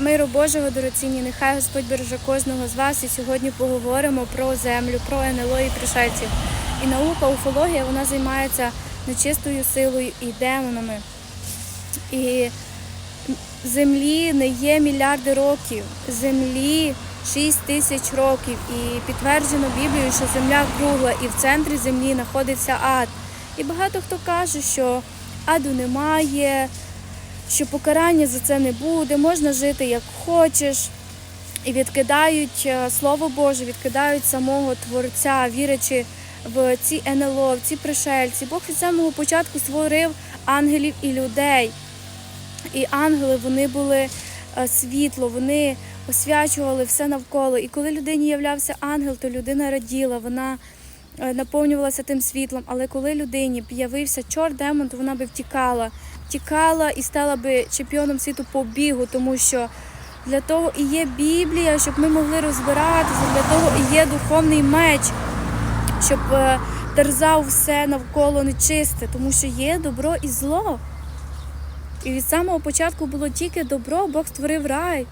Миру Божого дорогоцінні, нехай Господь береже кожного з вас. І сьогодні поговоримо про землю, про НЛО і пришельців. І наука, уфологія, вона займається нечистою силою і демонами. І землі не є мільярди років, землі 6 тисяч років. І підтверджено Біблією, що земля кругла, і в центрі землі знаходиться ад. І багато хто каже, що аду немає, що покарання за це не буде, можна жити як хочеш. І відкидають е, Слово Боже, відкидають самого Творця, вірячи в ці НЛО, в ці пришельці. Бог від самого початку створив ангелів і людей. І ангели вони були е, світло, вони освячували все навколо. І коли людині являвся ангел, то людина раділа, вона е, наповнювалася тим світлом. Але коли людині явився чорт демон, то вона би втікала, втікала і стала би чемпіоном світу по бігу, тому що для того і є Біблія, щоб ми могли розбиратися, для того і є духовний меч, щоб е, терзав все навколо нечисте, тому що є добро і зло. І від самого початку було тільки добро, Бог створив рай.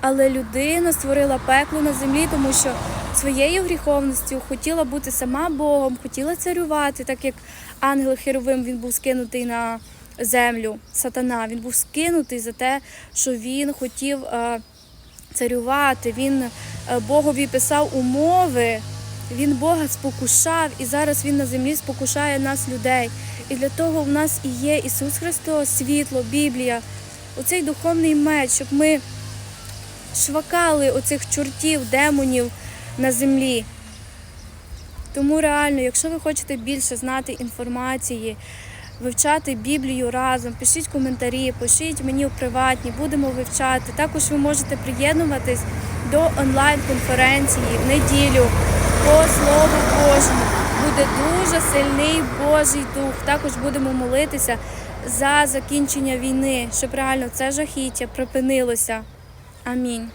Але людина створила пекло на землі, тому що своєю гріховністю хотіла бути сама Богом, хотіла царювати, так як ангел Херовим він був скинутий на землю, сатана. Він був скинутий за те, що він хотів е, царювати. Він е, Богові писав умови, він Бога спокушав, і зараз він на землі спокушає нас, людей. І для того в нас і є Ісус Христос, світло, Біблія, оцей духовний меч, щоб ми швакали оцих чортів, демонів на землі. Тому реально, якщо ви хочете більше знати інформації, вивчати Біблію разом, пишіть коментарі, пишіть мені у приватні, будемо вивчати. Також ви можете приєднуватись до онлайн-конференції в неділю по Слову Божому. Буде дуже сильний Божий дух. Також будемо молитися за закінчення війни, щоб реально це жахіття припинилося. Амінь.